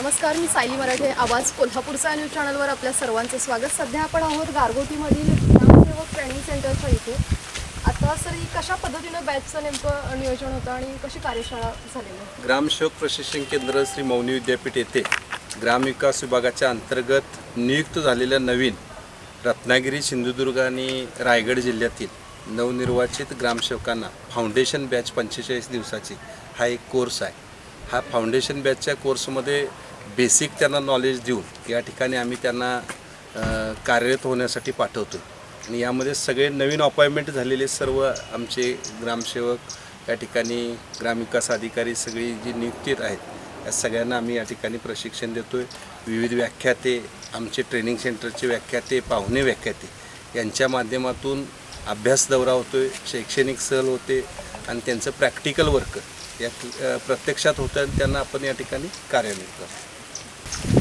नमस्कार मी सायली मराठे. आवाज कोल्हापूरचा न्यूज चॅनलवर आपल्या सर्वांचं स्वागत. सध्या आपण आहोत गारगोटीमधील ग्रामसेवक ट्रेनिंग सेंटरच्या इथे. आता सर ही कशा पद्धतीनं बॅचचं नेमकं नियोजन होतं आणि कशी कार्यशाळा झालेली ग्रामसेवक प्रशिक्षण केंद्र श्री मौनी विद्यापीठ येथे ग्रामविकास विभागाच्या अंतर्गत नियुक्त झालेल्या नवीन रत्नागिरी सिंधुदुर्ग आणि रायगड जिल्ह्यातील नवनिर्वाचित ग्रामसेवकांना फाउंडेशन बॅच पंचेचाळीस दिवसाची हा एक कोर्स आहे. हा फाउंडेशन बॅचच्या कोर्समध्ये बेसिक त्यांना नॉलेज देऊन या ठिकाणी आम्ही त्यांना कार्यरत होण्यासाठी पाठवतो. आणि यामध्ये सगळे नवीन अपॉइंटमेंट झालेले सर्व आमचे ग्रामसेवक या ठिकाणी ग्रामविकास अधिकारी सगळी जी नियुक्तीत आहेत या सगळ्यांना आम्ही या ठिकाणी प्रशिक्षण देतो आहे विविध व्याख्याते आमचे ट्रेनिंग सेंटरचे व्याख्याते पाहुणे व्याख्याते यांच्या माध्यमातून अभ्यास दौरा होतो आहे शैक्षणिक सहल होते आणि त्यांचं प्रॅक्टिकल वर्क या प्रत्यक्षात होतं आणि त्यांना आपण या ठिकाणी कार्यान्वित करतो. Thank you.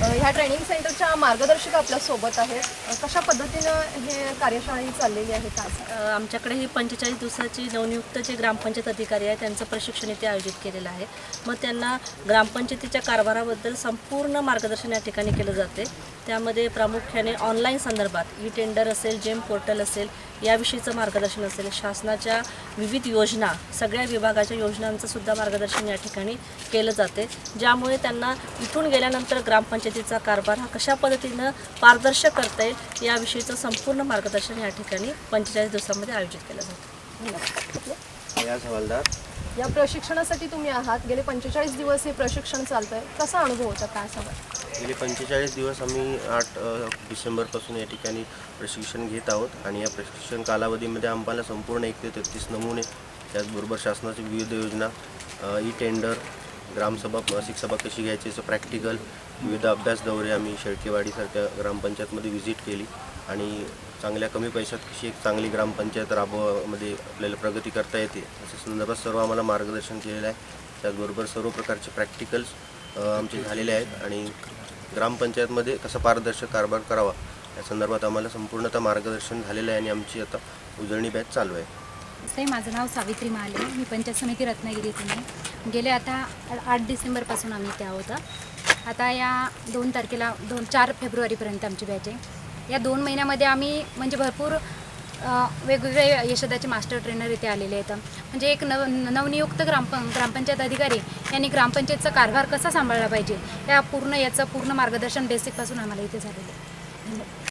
ह्या ट्रेनिंग सेंटरच्या मार्गदर्शक आपल्यासोबत आहेत. कशा पद्धतीनं हे कार्यशाळा ही चाललेली आहे काय आमच्याकडे ही पंचेचाळीस दिवसाची नवनियुक्त जे ग्रामपंचायत अधिकारी आहे त्यांचं प्रशिक्षण इथे आयोजित केलेलं आहे. मग त्यांना ग्रामपंचायतीच्या कारभाराबद्दल संपूर्ण मार्गदर्शन या ठिकाणी केलं जाते. त्यामध्ये प्रामुख्याने ऑनलाईन संदर्भात ई टेंडर असेल जेम पोर्टल असेल याविषयीचं मार्गदर्शन असेल. शासनाच्या विविध योजना सगळ्या विभागाच्या योजनांचं सुद्धा मार्गदर्शन या ठिकाणी केलं जाते. ज्यामुळे त्यांना इथून गेल्यानंतर ग्रामपंचायत ग्रामपंचायतीचा कारभार हा कशा पद्धतीनं पारदर्शक करता येईल याविषयीचं संपूर्ण मार्गदर्शन या ठिकाणी पंचेचाळीस दिवसामध्ये आयोजित केलं जातं. या हवालदार या प्रशिक्षणासाठी तुम्ही आहात. गेले पंचेचाळीस दिवस हे प्रशिक्षण चालतं आहे कसा अनुभव होता? काय सांगा गेले पंचेचाळीस दिवस आम्ही आठ डिसेंबरपासून या ठिकाणी प्रशिक्षण घेत आहोत आणि या प्रशिक्षण कालावधीमध्ये आम्हाला संपूर्ण एक ते तेहतीस नमुने त्याचबरोबर शासनाची विविध योजना ई टेंडर ग्रामसभा मासिक सभा कशी घ्यायची याचं प्रॅक्टिकल विविध अभ्यास दौरे आम्ही शेळकेवाडीसारख्या ग्रामपंचायतमध्ये व्हिजिट केली. आणि चांगल्या कमी पैशात कशी एक चांगली ग्रामपंचायत राबवामध्ये आपल्याला प्रगती करता येते अशा संदर्भात सर्व आम्हाला मार्गदर्शन केलेलं आहे. त्याचबरोबर सर्व प्रकारचे प्रॅक्टिकल्स आमचे झालेले आहेत. आणि ग्रामपंचायतमध्ये कसा पारदर्शक कारभार करावा या संदर्भात आम्हाला संपूर्णतः मार्गदर्शन झालेलं आहे आणि आमची आता उजळणी बॅच चालू आहे. ते माझं नाव सावित्री महाले मी पंचायत समिती रत्नागिरीतून आहे. गेले आता आठ डिसेंबरपासून आम्ही इथे आहोत. आता या दोन तारखेला दोन चार फेब्रुवारीपर्यंत आमची बॅच आहे. या दोन महिन्यामध्ये आम्ही म्हणजे भरपूर वेगवेगळे यशोदाचे मास्टर ट्रेनर इथे आलेले आहेत. म्हणजे एक नव नवनियुक्त ग्रामप ग्रामपंचायत अधिकारी यांनी ग्रामपंचायतचा कारभार कसा सांभाळला पाहिजे या पूर्ण याचं पूर्ण मार्गदर्शन बेसिकपासून आम्हाला इथे झालेलं आहे.